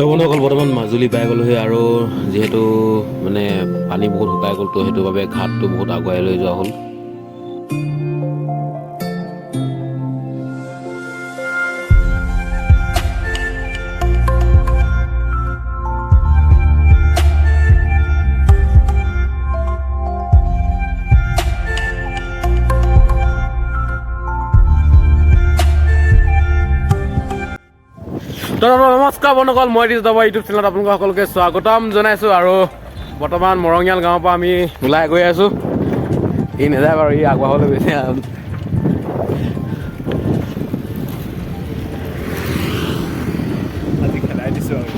তো বন্ধুসকল বৰ্তমান মাজুলী পাই গ'লোহি আৰু যিহেতু মানে পানী বহুত শুকাই গ'ল তো সেইটো বাবে ঘাটটো বহুত আগুৱাই লৈ যোৱা হ'ল। নমস্কাৰ বন্ধুসকল মই দিছো আমাৰ ইউটিউব চেনেলত আপোনালোক সকলোকে স্বাগতম জনাইছোঁ আৰু বৰ্তমান মৰঙিয়াল গাঁৱৰ পৰা আমি ওলাই গৈ আছোঁ। সি নাযায় বাৰু সি আগবঢ়াবলৈ গৈছে আজি খেলাই দিছোঁ আৰু।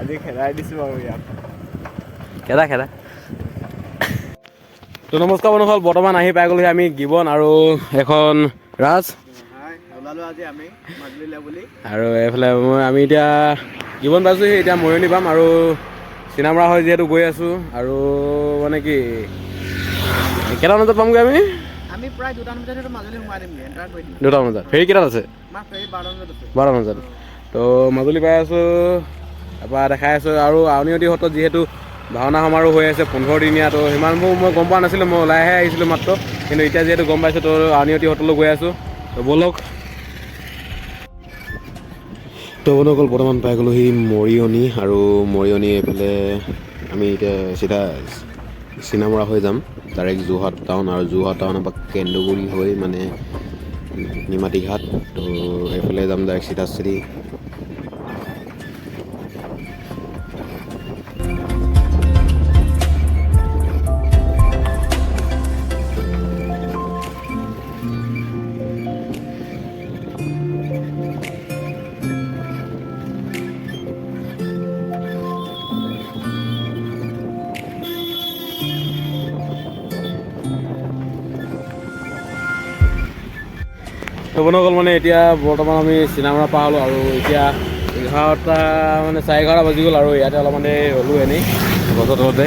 আজি খেলাই দিছোঁ আৰু ইয়াক খেদা খেদা। তো নমস্কাৰ বন্ধুসকল বৰ্তমান আহি পাই গ'লোহি আমি গিবন আৰু এখন ৰাজ আৰু এইফালে মই আমি এতিয়া গিবন পাইছোঁহি এতিয়া মৰিয়নি পাম আৰু চিনামৰা হৈ যিহেতু গৈ আছোঁ আৰু মানে কি কেইটা বজাত পামগৈ আমি? দুটামান বজাত ফেৰী কেইটাত আছে? আমাৰ ফেৰী বাৰটা বজাত তো মাজুলী পাই আছোঁ তাৰপৰা দেখাই আছোঁ আৰু আউনীআটী সত্ৰত যিহেতু ভাওনা সমাৰোহ হৈ আছে পোন্ধৰ দিনীয়া তো সিমানবোৰ মই গম পোৱা নাছিলোঁ মই ওলাইহে আহিছিলোঁ মাত্ৰ। কিন্তু এতিয়া যিহেতু গম পাইছোঁ তো আউনীআটী সত্ৰলৈ গৈ আছোঁ। তো ব'লক। তো বন্ধুসকল বৰ্তমান পাই গ'লোহি মৰিয়নি আৰু মৰিয়নি এইফালে আমি এতিয়া চিধা চিনামৰা হৈ যাম। ডাইৰেক্ট যোৰহাট টাউন আৰু যোৰহাট টাউনৰ পৰা কেন্দুগুৰি হৈ মানে নিমাতীঘাট। তো এইফালে যাম ডাইৰেক্ট চিধা চিধি। বন্ধুসকল মানে এতিয়া বৰ্তমান আমি চিনামৰা পাৰ হ'লোঁ আৰু এতিয়া এঘাৰটা মানে চাৰে এঘাৰটা বাজি গ'ল আৰু ইয়াতে অলপ মানে ৰ'লোঁ এনেই গছৰ তলতে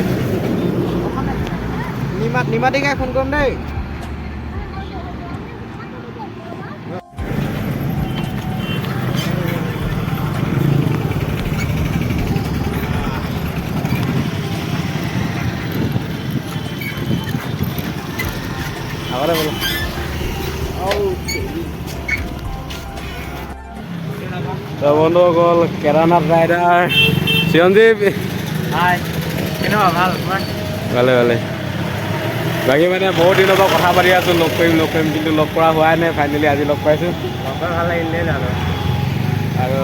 নিমাত নিমাতিকাই ফোন কৰিম দেই। আগতে বোলো। তো বন্ধুসকল কেদাৰনাথ ৰাইডাৰ। চিৰঞ্জীৱ ভালো ভালে ভালে। বাকী মানে বহুত দিনৰ পৰা কথা পাতি আছোঁ লগ কৰিম লগ কৰিম কিন্তু লগ কৰা হোৱাই নাই ফাইনেলি আজি লগ পাইছোঁ। ভালো লাগিল আৰু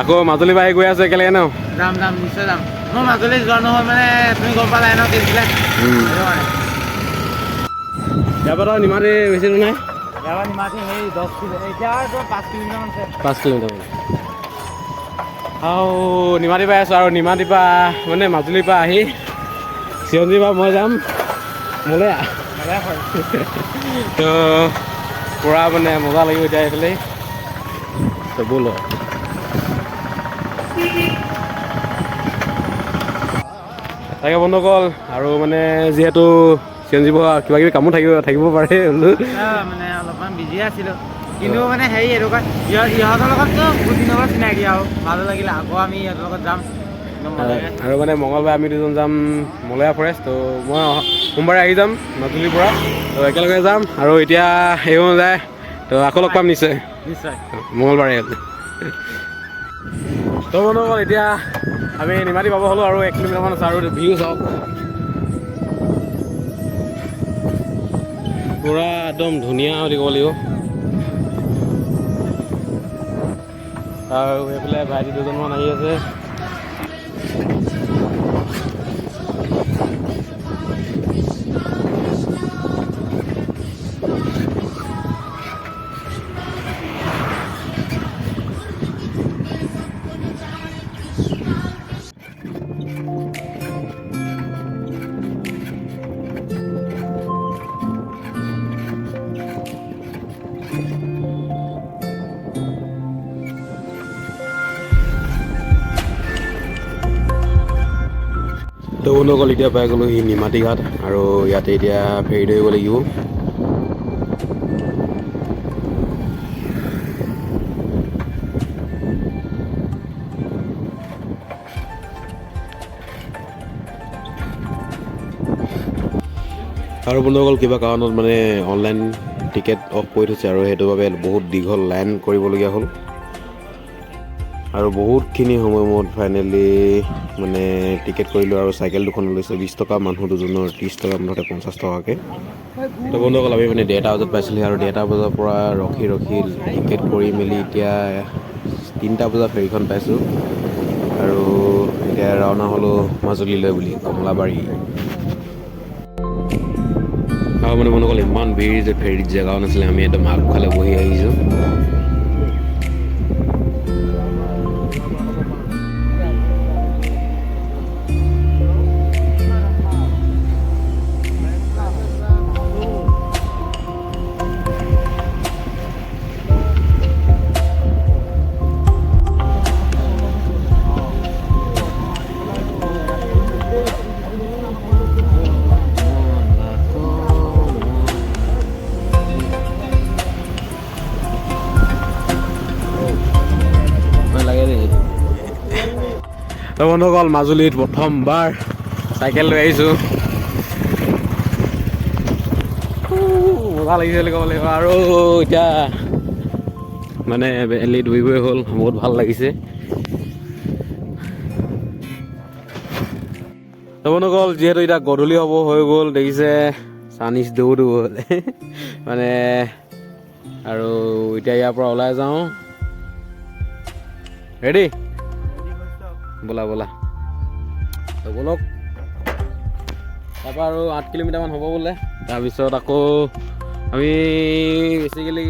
আকৌ মাজুলী পৰা গৈ আছোঁ একেলগে ন? যাম যাম নিশ্চয় যাম। মই মাজুলী যোৱা নহয় মানে তুমি গম পালাই ন কেছবিলাক ইয়াৰ পৰা নিমাতি বেছি নাই কিলো আৰু পাঁচ কিলোমিটাৰমান কিলোমিটাৰ আৰু নিমাতীৰ পৰা আছোঁ আৰু নিমাতীৰ পৰা মানে মাজুলীৰ পৰা আহি চিৰঞ্জীৰ পৰা মই যাম। মোলৈ তো পূৰা মানে মজা লাগিব এতিয়া এইফালে তো ব'ল। তাকে বন্ধুসকল আৰু মানে যিহেতু চিৰঞ্জীৱৰ কিবা কিবি কামো থাকিব থাকিব পাৰে বোলো। মানে অলপমান বিজি আছিলোঁ। কিন্তু মানে হেৰি এনেকুৱা ইহ- ইহঁতৰ লগততো বহুত দিনৰ পৰা চিনাকি আৰু। ভালো লাগিলে আকৌ আমি ইহঁতৰ লগত যাম। আৰু মানে মঙলবাৰে আমি দুজন যাম মলয়া ফৰেষ্ট তো মই সোমবাৰে আহি যাম মাজুলীৰ পৰা। তো একেলগে যাম আৰু এতিয়া এওঁ যায়। তো আকৌ লগ পাম নিশ্চয়। নিশ্চয়। মঙলবাৰে তো বন্ধুসকল এতিয়া আমি নিমাতি পাব হ'লোঁ আৰু এক কিলোমিটাৰমান আছে আৰু ভিউ চাওক। পূৰা একদম ধুনীয়া বুলি ক'ব লাগিব। আৰু এইফালে ভাইটি দুজনমান আহি আছে। তো বন্ধুসকল এতিয়া পাই গ'লোহি নিমাতীঘাট আৰু ইয়াতে এতিয়া ফেৰি ধৰিব লাগিব। আৰু বন্ধুসকল, কিবা কাৰণত মানে অনলাইন টিকেট অফ কৰি থৈছে আৰু সেইটো বাবে বহুত দীঘল লাইন কৰিবলগীয়া হ'ল। আৰু বহুতখিনি সময় মূৰত ফাইনেলি মানে টিকেট কৰিলোঁ আৰু চাইকেল দুখন লৈছে বিছ টকা মানুহ দুজনৰ ত্ৰিছ টকা মুঠতে পঞ্চাছ টকাকৈ। তো বন্ধুসকল, আমি মানে ডেৰটা বজাত পাইছিলোঁ আৰু ডেৰটা বজাৰ পৰা ৰখি ৰখি টিকেট কৰি মেলি এতিয়া তিনিটা বজাত ফেৰীখন পাইছোঁ। আৰু এতিয়া ৰাওনা হ'লোঁ মাজুলীলৈ বুলি, কমলাবাৰী। আৰু মানে বন্ধুসকল, ইমান ভিৰ যে ফেৰীত জেগাও নাছিলে, আমি একদম আগফালে বহি আহিছোঁ। তো বন্ধুসকল মাজুলীত প্ৰথমবাৰ চাইকেল লৈ আহিছোঁ। মজা লাগিছে বুলি ক'ব লাগিব। আৰু এতিয়া মানে বেলি ধুই গৈ হ'ল বহুত ভাল লাগিছে। তো বন্ধুসকল যিহেতু এতিয়া গধূলি হ'ব হৈ গ'ল দেখিছে চানিজ দৌ দৌ হ'ল। মানে আৰু এতিয়া ইয়াৰ পৰা ওলাই যাওঁ। ৰেডি ব'লা ব'লা। ব'লক। তাৰপৰা আৰু আঠ কিলোমিটাৰমান হ'ব বোলে। তাৰপিছত আকৌ আমি বেচিকেলি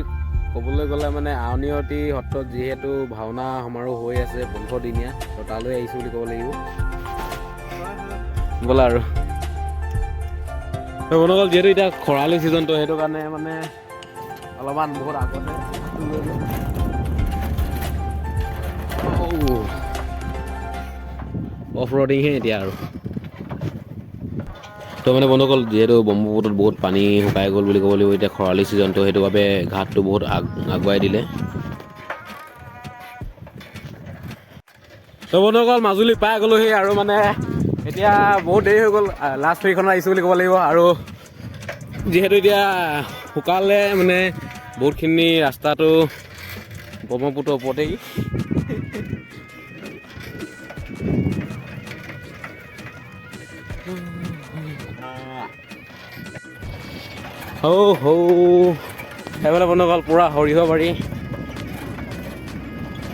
ক'বলৈ গ'লে মানে আউনীআটী সত্ৰত যিহেতু ভাওনা সমাৰোহ হৈ আছে পোন্ধৰ দিনীয়া তো তালৈ আহিছোঁ বুলি ক'ব লাগিব। ব'লা আৰু। তো বন্ধুসকল যিহেতু এতিয়া খৰালি ছিজনটো সেইটো কাৰণে মানে অলপমান বহুত আগতে অফ ৰডিংহে এতিয়া আৰু। তো মানে বন্ধুসকল, যিহেতু ব্ৰহ্মপুত্ৰত বহুত পানী শুকাই গ'ল বুলি ক'ব লাগিব, এতিয়া খৰালি ছিজনটো সেইটো বাবে ঘাটটো বহুত আগ, আগুৱাই দিলে। তো বন্ধুসকল, মাজুলী পাই গ'লোহি আৰু মানে এতিয়া বহুত দেৰি হৈ গ'ল লাষ্ট ফেৰীখনত আহিছোঁ বুলি ক'ব লাগিব আৰু যিহেতু এতিয়া শুকালে মানে বহুতখিনি ৰাস্তাটো ব্ৰহ্মপুত্ৰৰ ওপৰতেই। হৌ হৌ। সেইফালে বন্ধুসকল পূৰা সৰিয়হ বাৰী।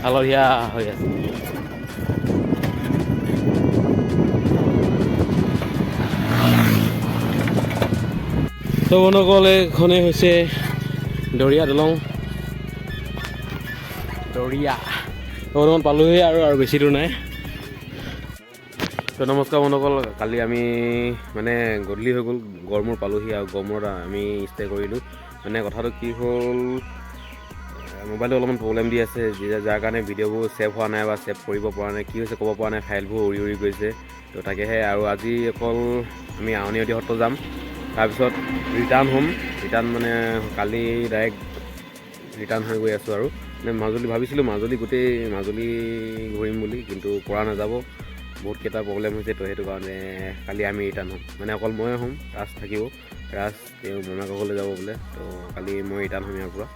হালধীয়া হৈ আছে। তো বন্ধুসকল এইখনেই হৈছে দৰিয়া দলং। দৰিয়া। বৰ্তমান পালোহি আৰু আৰু বেছি দূৰ নাই। তো নমস্কাৰ বন্ধুসকল কালি আমি মানে গধূলি হৈ গ'ল গড়মূৰ পালোহি আৰু গড়মূৰত আমি ষ্টে কৰিলোঁ। মানে কথাটো কি হ'ল মোবাইলটো অলপমান প্ৰব্লেম দি আছে যাৰ কাৰণে ভিডিঅ'বোৰ ছেভ হোৱা নাই বা ছেভ কৰিব পৰা নাই কি হৈছে ক'ব পৰা নাই ফাইলবোৰ উৰি উৰি গৈছে। তো তাকেহে আৰু আজি অকল আমি আউনীআটী সত্ৰ যাম। তাৰপিছত ৰিটাৰ্ণ হ'ম ৰিটাৰ্ণ মানে কালি ডাইৰেক্ট ৰিটাৰ্ণ হৈ গৈ আছোঁ আৰু। মানে মাজুলী ভাবিছিলোঁ মাজুলী গোটেই মাজুলী ঘূৰিম বুলি কিন্তু পৰা নাযাব। বহুতকেইটা প্ৰব্লেম হৈছে তো সেইটো কাৰণে কালি আমি ৰিটাৰ্ণ হ'ম। মানে অকল ময়ে হ'ম ৰাজ থাকিব। ৰাজ তেওঁ ঘৰলৈ যাব বোলে, তো কালি মই ৰিটাৰ্ণ হ'ম ইয়াৰ পৰা।